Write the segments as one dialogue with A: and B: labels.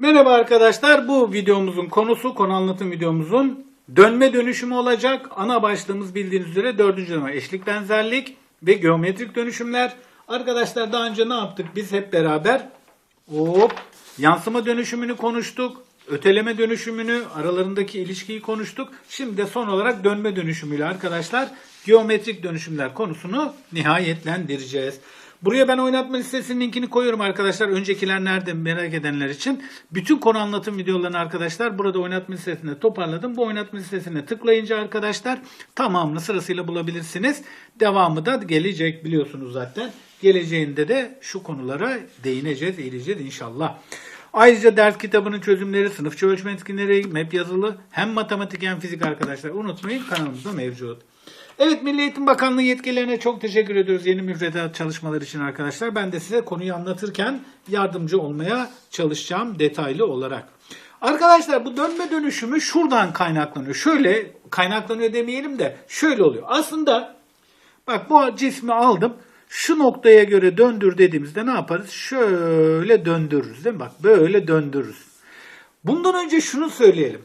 A: Merhaba arkadaşlar. Bu videomuzun konusu, konu anlatım videomuzun dönme dönüşümü olacak. Ana başlığımız bildiğiniz üzere dördüncü dönem eşlik benzerlik ve geometrik dönüşümler. Arkadaşlar daha önce ne yaptık? Biz hep beraber hop yansıma dönüşümünü konuştuk. Öteleme dönüşümünü, aralarındaki ilişkiyi konuştuk. Şimdi de son olarak dönme dönüşümüyle arkadaşlar geometrik dönüşümler konusunu nihayetlendireceğiz. Buraya ben oynatma listesinin linkini koyuyorum arkadaşlar. Öncekiler nerede merak edenler için. Bütün konu anlatım videolarını arkadaşlar burada oynatma listesinde toparladım. Bu oynatma listesine tıklayınca arkadaşlar tamamını sırasıyla bulabilirsiniz. Devamı da gelecek biliyorsunuz zaten. Geleceğinde de şu konulara değineceğiz, eğileceğiz inşallah. Ayrıca ders kitabının çözümleri, sınıfçı ölçme etkinleri, map yazılı hem matematik hem fizik arkadaşlar unutmayın kanalımızda mevcut. Evet Milli Eğitim Bakanlığı yetkililerine çok teşekkür ediyoruz yeni müfredat çalışmalar için arkadaşlar. Ben de size konuyu anlatırken yardımcı olmaya çalışacağım detaylı olarak. Arkadaşlar bu dönme dönüşümü şuradan kaynaklanıyor. Şöyle kaynaklanıyor demeyelim de şöyle oluyor. Aslında bak bu cismi aldım. Şu noktaya göre döndür dediğimizde ne yaparız? Şöyle döndürürüz değil mi? Bak böyle döndürürüz. Bundan önce şunu söyleyelim.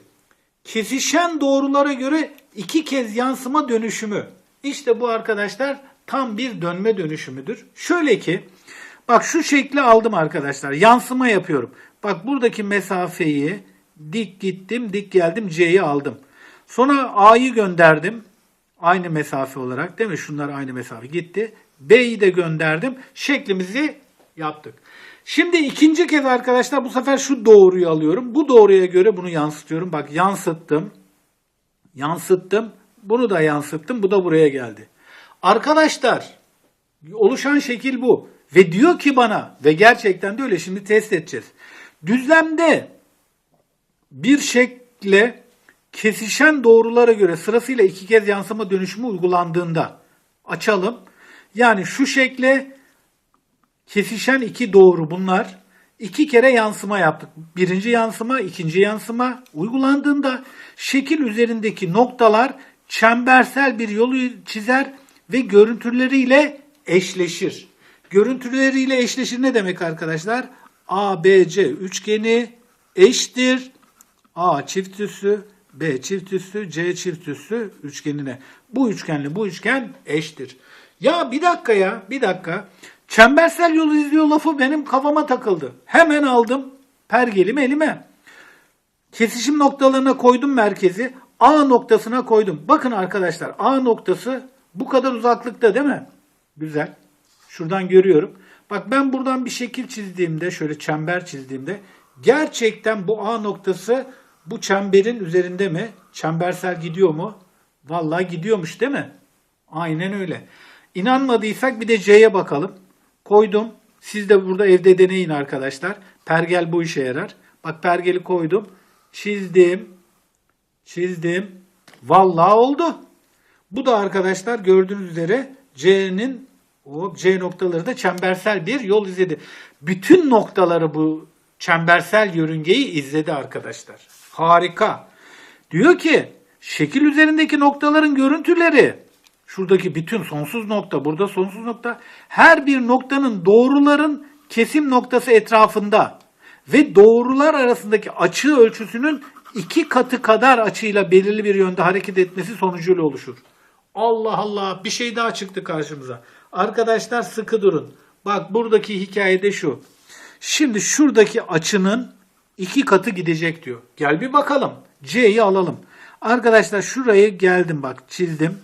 A: Kesişen doğrulara göre iki kez yansıma dönüşümü. İşte bu arkadaşlar tam bir dönme dönüşümüdür. Şöyle ki bak şu şekli aldım arkadaşlar. Yansıma yapıyorum. Bak buradaki mesafeyi dik gittim, dik geldim C'yi aldım. Sonra A'yı gönderdim. Aynı mesafe olarak değil mi? Şunlar aynı mesafe gitti. B'yi de gönderdim. Şeklimizi yaptık. Şimdi ikinci kez arkadaşlar bu sefer şu doğruyu alıyorum. Bu doğruya göre bunu yansıtıyorum. Bak yansıttım. Yansıttım. Bunu da yansıttım. Bu da buraya geldi. Arkadaşlar oluşan şekil bu. Ve diyor ki bana ve gerçekten de öyle şimdi test edeceğiz. Düzlemde bir şekle kesişen doğrulara göre sırasıyla iki kez yansıma dönüşümü uygulandığında açalım. Yani şu şekle kesişen iki doğru bunlar. İki kere yansıma yaptık. Birinci yansıma, ikinci yansıma uygulandığında şekil üzerindeki noktalar çembersel bir yolu çizer ve görüntüleriyle eşleşir. Görüntüleriyle eşleşir ne demek arkadaşlar? ABC üçgeni eşittir. A çift üssü, B çift üssü, C çift üssü üçgenine. Bu üçgenle bu üçgen eştir. Ya bir dakika ya, bir dakika. Çembersel yolu izliyor lafı benim kafama takıldı. Hemen aldım pergelimi elime. Kesişim noktalarına koydum merkezi. A noktasına koydum. Bakın arkadaşlar A noktası bu kadar uzaklıkta değil mi? Güzel. Şuradan görüyorum. Bak ben buradan bir şekil çizdiğimde şöyle çember çizdiğimde gerçekten bu A noktası bu çemberin üzerinde mi? Çembersel gidiyor mu? Vallahi gidiyormuş değil mi? Aynen öyle. İnanmadıysak bir de C'ye bakalım. Koydum. Siz de burada evde deneyin arkadaşlar. Pergel bu işe yarar. Bak pergeli koydum. Çizdim. Çizdim. Vallahi oldu. Bu da arkadaşlar gördüğünüz üzere C'nin o C noktaları da çembersel bir yol izledi. Bütün noktaları bu çembersel yörüngeyi izledi arkadaşlar. Harika. Diyor ki şekil üzerindeki noktaların görüntüleri şuradaki bütün sonsuz nokta burada sonsuz nokta her bir noktanın doğruların kesim noktası etrafında ve doğrular arasındaki açı ölçüsünün iki katı kadar açıyla belirli bir yönde hareket etmesi sonucuyla oluşur. Allah Allah bir şey daha çıktı karşımıza. Arkadaşlar sıkı durun. Bak buradaki hikayede şu. Şimdi şuradaki açının iki katı gidecek diyor. Gel bir bakalım. C'yi alalım. Arkadaşlar şurayı geldim bak çizdim.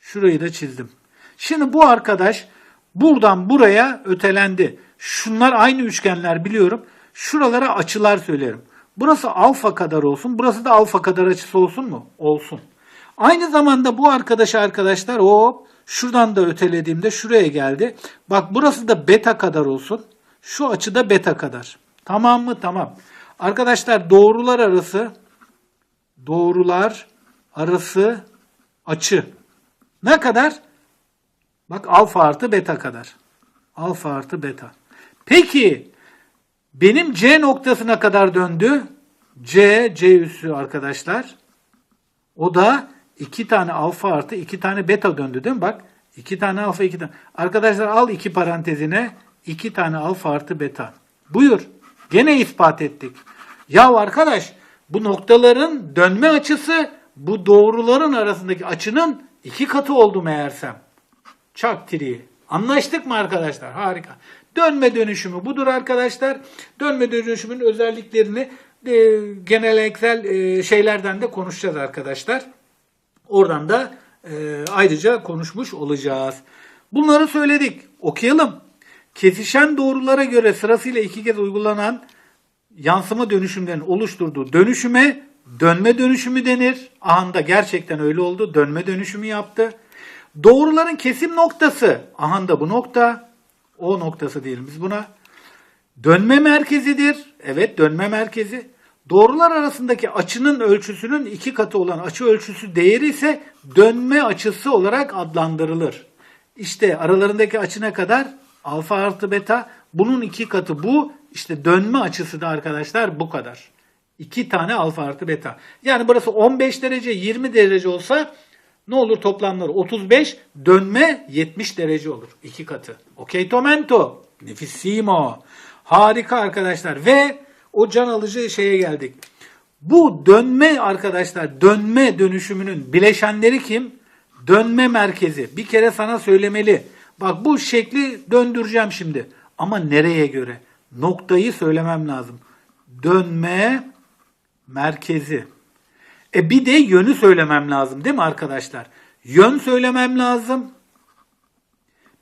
A: Şurayı da çizdim. Şimdi bu arkadaş buradan buraya ötelendi. Şunlar aynı üçgenler biliyorum. Şuralara açılar söylerim. Burası alfa kadar olsun. Burası da alfa kadar açısı olsun mu? Olsun. Aynı zamanda bu arkadaş arkadaşlar hop şuradan da ötelediğimde şuraya geldi. Bak burası da beta kadar olsun. Şu açı da beta kadar. Tamam mı? Tamam. Arkadaşlar doğrular arası doğrular arası açı. Ne kadar? Bak alfa artı beta kadar. Alfa artı beta. Peki benim C noktasına kadar döndü. C, C üssü arkadaşlar. O da iki tane alfa artı iki tane beta döndü değil mi? Bak iki tane alfa iki tane. Arkadaşlar al iki parantezine iki tane alfa artı beta. Buyur. Gene ispat ettik. Ya arkadaş bu noktaların dönme açısı bu doğruların arasındaki açının iki katı oldu meğersem. Çak tiriği. Anlaştık mı arkadaşlar? Harika. Dönme dönüşümü budur arkadaşlar. Dönme dönüşümün özelliklerini e, geleneksel e, şeylerden de konuşacağız arkadaşlar. Oradan da e, ayrıca konuşmuş olacağız. Bunları söyledik. Okuyalım. Kesişen doğrulara göre sırasıyla iki kez uygulanan yansıma dönüşümlerin oluşturduğu dönüşüme dönme dönüşümü denir. Ahanda gerçekten öyle oldu. Dönme dönüşümü yaptı. Doğruların kesim noktası. Ahanda bu nokta. O noktası diyelim biz buna. Dönme merkezidir. Evet dönme merkezi. Doğrular arasındaki açının ölçüsünün iki katı olan açı ölçüsü değeri ise dönme açısı olarak adlandırılır. İşte aralarındaki açı ne kadar? Alfa artı beta. Bunun iki katı bu. İşte dönme açısı da arkadaşlar bu kadar. İki tane alfa artı beta. Yani burası 15 derece 20 derece olsa ne olur toplamları 35 dönme 70 derece olur. iki katı. Okey tomento. Nefissimo. Harika arkadaşlar ve o can alıcı şeye geldik. Bu dönme arkadaşlar dönme dönüşümünün bileşenleri kim? Dönme merkezi. Bir kere sana söylemeli. Bak bu şekli döndüreceğim şimdi. Ama nereye göre? Noktayı söylemem lazım. Dönme merkezi. E bir de yönü söylemem lazım değil mi arkadaşlar? Yön söylemem lazım.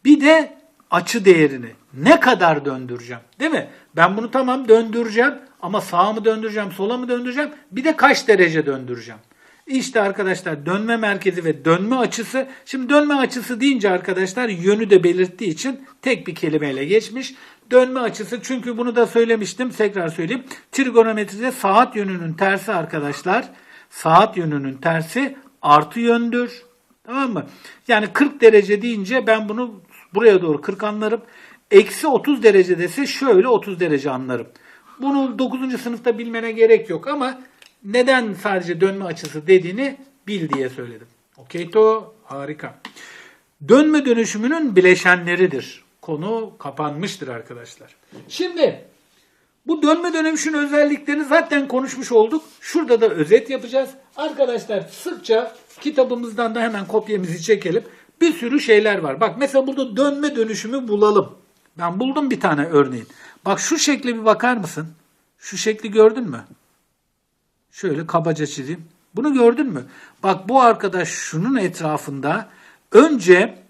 A: Bir de açı değerini. Ne kadar döndüreceğim? Değil mi? Ben bunu tamam döndüreceğim ama sağa mı döndüreceğim, sola mı döndüreceğim? Bir de kaç derece döndüreceğim? İşte arkadaşlar dönme merkezi ve dönme açısı. Şimdi dönme açısı deyince arkadaşlar yönü de belirttiği için tek bir kelimeyle geçmiş. Dönme açısı çünkü bunu da söylemiştim tekrar söyleyeyim. Trigonometride saat yönünün tersi arkadaşlar. Saat yönünün tersi artı yöndür. Tamam mı? Yani 40 derece deyince ben bunu buraya doğru 40 anlarım. Eksi 30 derece dese şöyle 30 derece anlarım. Bunu 9. sınıfta bilmene gerek yok ama neden sadece dönme açısı dediğini bil diye söyledim. Okey to harika. Dönme dönüşümünün bileşenleridir. Konu kapanmıştır arkadaşlar. Şimdi bu dönme dönüşümün özelliklerini zaten konuşmuş olduk. Şurada da özet yapacağız. Arkadaşlar sıkça kitabımızdan da hemen kopyamızı çekelim. Bir sürü şeyler var. Bak mesela burada dönme dönüşümü bulalım. Ben buldum bir tane örneğin. Bak şu şekle bir bakar mısın? Şu şekli gördün mü? Şöyle kabaca çizeyim. Bunu gördün mü? Bak bu arkadaş şunun etrafında önce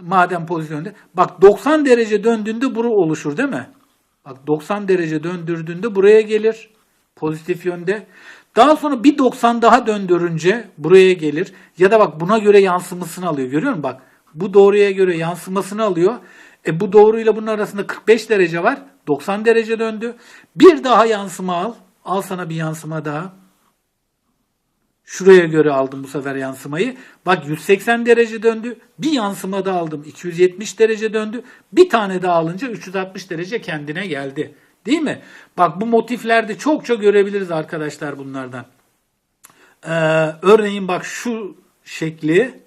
A: madem pozisyonda bak 90 derece döndüğünde buru oluşur değil mi? Bak 90 derece döndürdüğünde buraya gelir. Pozitif yönde. Daha sonra bir 90 daha döndürünce buraya gelir. Ya da bak buna göre yansımasını alıyor. Görüyor musun? Bak bu doğruya göre yansımasını alıyor. E bu doğruyla bunun arasında 45 derece var. 90 derece döndü. Bir daha yansıma al. Al sana bir yansıma daha. Şuraya göre aldım bu sefer yansımayı. Bak 180 derece döndü. Bir yansıma da aldım. 270 derece döndü. Bir tane daha alınca 360 derece kendine geldi. Değil mi? Bak bu motiflerde çokça görebiliriz arkadaşlar bunlardan. Ee, örneğin bak şu şekli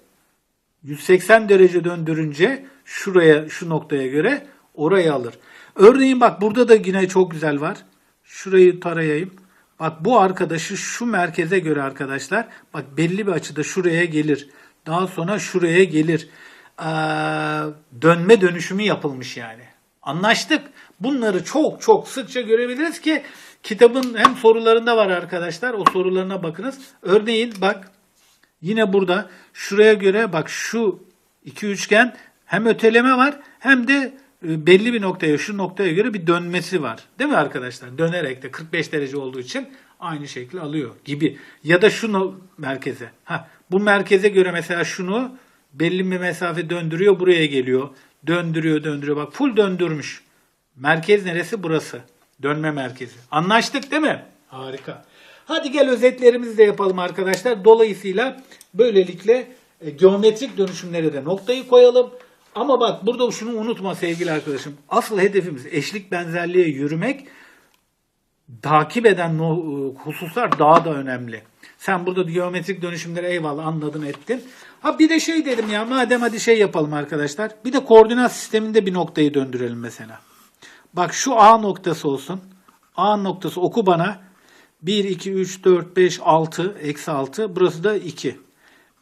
A: 180 derece döndürünce şuraya şu noktaya göre orayı alır. Örneğin bak burada da yine çok güzel var. Şurayı tarayayım. Bak bu arkadaşı şu merkeze göre arkadaşlar bak belli bir açıda şuraya gelir. Daha sonra şuraya gelir. Ee, dönme dönüşümü yapılmış yani. Anlaştık. Bunları çok çok sıkça görebiliriz ki kitabın hem sorularında var arkadaşlar. O sorularına bakınız. Örneğin bak yine burada şuraya göre bak şu iki üçgen hem öteleme var hem de belli bir noktaya şu noktaya göre bir dönmesi var. Değil mi arkadaşlar? Dönerek de 45 derece olduğu için aynı şekli alıyor gibi. Ya da şunu merkeze. Ha, bu merkeze göre mesela şunu belli bir mesafe döndürüyor buraya geliyor. Döndürüyor döndürüyor. Bak full döndürmüş. Merkez neresi? Burası. Dönme merkezi. Anlaştık değil mi? Harika. Hadi gel özetlerimizi de yapalım arkadaşlar. Dolayısıyla böylelikle e, geometrik dönüşümlere de noktayı koyalım. Ama bak burada şunu unutma sevgili arkadaşım. Asıl hedefimiz eşlik benzerliğe yürümek. Takip eden no- hususlar daha da önemli. Sen burada geometrik dönüşümleri eyvallah anladın ettin. Ha bir de şey dedim ya madem hadi şey yapalım arkadaşlar. Bir de koordinat sisteminde bir noktayı döndürelim mesela. Bak şu A noktası olsun. A noktası oku bana. 1, 2, 3, 4, 5, 6. Eksi 6. Burası da 2.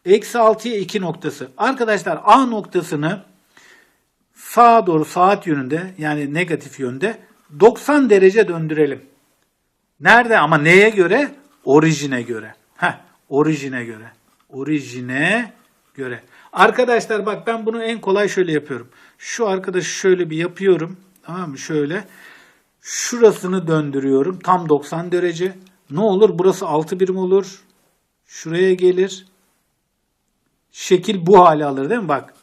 A: Eksi 6'ya 2 noktası. Arkadaşlar A noktasını sağa doğru saat yönünde yani negatif yönde 90 derece döndürelim. Nerede ama neye göre? Orijine göre. Heh, orijine göre. Orijine göre. Arkadaşlar bak ben bunu en kolay şöyle yapıyorum. Şu arkadaşı şöyle bir yapıyorum. Tamam mı? Şöyle. Şurasını döndürüyorum. Tam 90 derece. Ne olur? Burası 6 birim olur. Şuraya gelir. Şekil bu hale alır değil mi? Bak.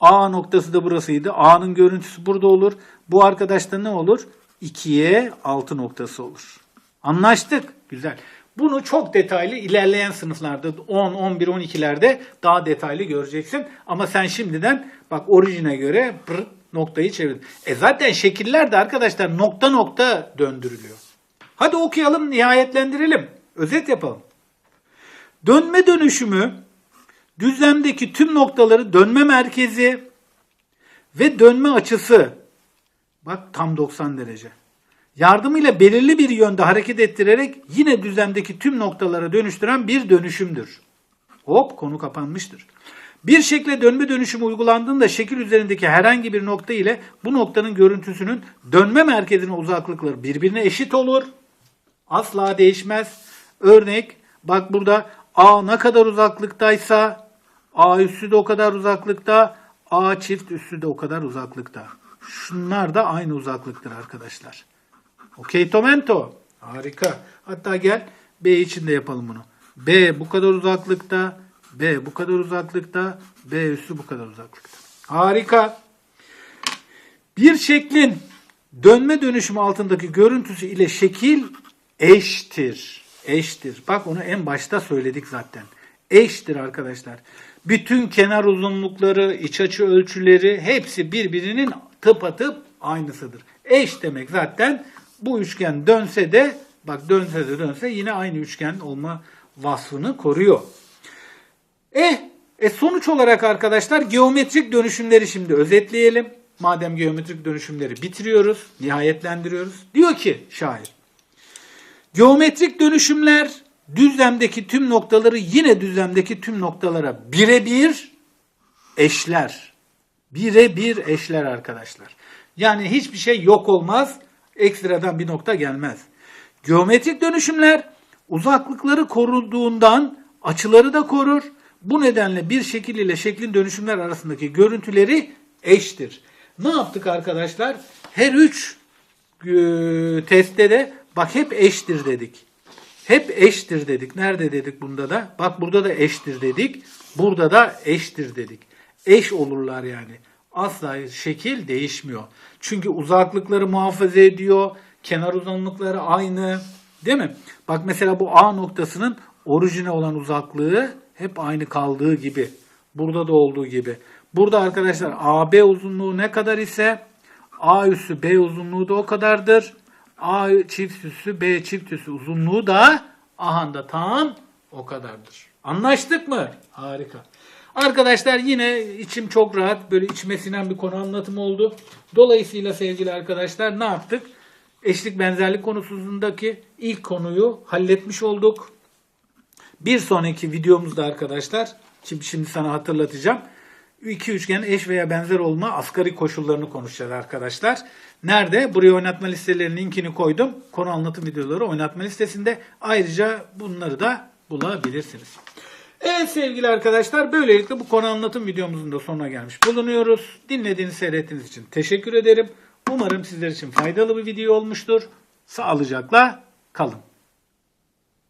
A: A noktası da burasıydı. A'nın görüntüsü burada olur. Bu arkadaşta ne olur? 2'ye 6 noktası olur. Anlaştık. Güzel. Bunu çok detaylı ilerleyen sınıflarda 10, 11, 12'lerde daha detaylı göreceksin. Ama sen şimdiden bak orijine göre pır, noktayı çevirdin. E zaten şekiller de arkadaşlar nokta nokta döndürülüyor. Hadi okuyalım, nihayetlendirelim. Özet yapalım. Dönme dönüşümü düzlemdeki tüm noktaları dönme merkezi ve dönme açısı bak tam 90 derece. Yardımıyla belirli bir yönde hareket ettirerek yine düzlemdeki tüm noktalara dönüştüren bir dönüşümdür. Hop konu kapanmıştır. Bir şekle dönme dönüşümü uygulandığında şekil üzerindeki herhangi bir nokta ile bu noktanın görüntüsünün dönme merkezine uzaklıkları birbirine eşit olur. Asla değişmez. Örnek bak burada A ne kadar uzaklıktaysa A üssü de o kadar uzaklıkta, A çift üssü de o kadar uzaklıkta. Şunlar da aynı uzaklıktır arkadaşlar. Okey Tomento. Harika. Hatta gel B için de yapalım bunu. B bu kadar uzaklıkta, B bu kadar uzaklıkta, B üssü bu kadar uzaklıkta. Harika. Bir şeklin dönme dönüşümü altındaki görüntüsü ile şekil eştir. Eştir. Bak onu en başta söyledik zaten. Eştir arkadaşlar. Bütün kenar uzunlukları, iç açı ölçüleri hepsi birbirinin tıpatıp aynısıdır. Eş demek zaten bu üçgen dönse de bak dönse de dönse yine aynı üçgen olma vasfını koruyor. Eh, e sonuç olarak arkadaşlar geometrik dönüşümleri şimdi özetleyelim. Madem geometrik dönüşümleri bitiriyoruz, nihayetlendiriyoruz. Diyor ki şair. Geometrik dönüşümler düzlemdeki tüm noktaları yine düzlemdeki tüm noktalara birebir eşler. Birebir eşler arkadaşlar. Yani hiçbir şey yok olmaz, ekstradan bir nokta gelmez. Geometrik dönüşümler uzaklıkları koruduğundan açıları da korur. Bu nedenle bir şekil ile şeklin dönüşümler arasındaki görüntüleri eştir. Ne yaptık arkadaşlar? Her üç e, testte de bak hep eştir dedik. Hep eştir dedik. Nerede dedik bunda da? Bak burada da eştir dedik. Burada da eştir dedik. Eş olurlar yani. Asla şekil değişmiyor. Çünkü uzaklıkları muhafaza ediyor. Kenar uzunlukları aynı. Değil mi? Bak mesela bu A noktasının orijine olan uzaklığı hep aynı kaldığı gibi. Burada da olduğu gibi. Burada arkadaşlar AB uzunluğu ne kadar ise A üssü B uzunluğu da o kadardır. A çift üssü B çift üssü uzunluğu da aha da tam o kadardır. Anlaştık mı? Harika. Arkadaşlar yine içim çok rahat. Böyle içime sinen bir konu anlatımı oldu. Dolayısıyla sevgili arkadaşlar ne yaptık? Eşlik benzerlik konusundaki ilk konuyu halletmiş olduk. Bir sonraki videomuzda arkadaşlar, şimdi, şimdi sana hatırlatacağım. İki üçgen eş veya benzer olma asgari koşullarını konuşacağız arkadaşlar. Nerede? Buraya oynatma listelerinin linkini koydum. Konu anlatım videoları oynatma listesinde. Ayrıca bunları da bulabilirsiniz. Evet sevgili arkadaşlar böylelikle bu konu anlatım videomuzun da sonuna gelmiş bulunuyoruz. Dinlediğiniz, seyrettiğiniz için teşekkür ederim. Umarım sizler için faydalı bir video olmuştur. Sağlıcakla kalın.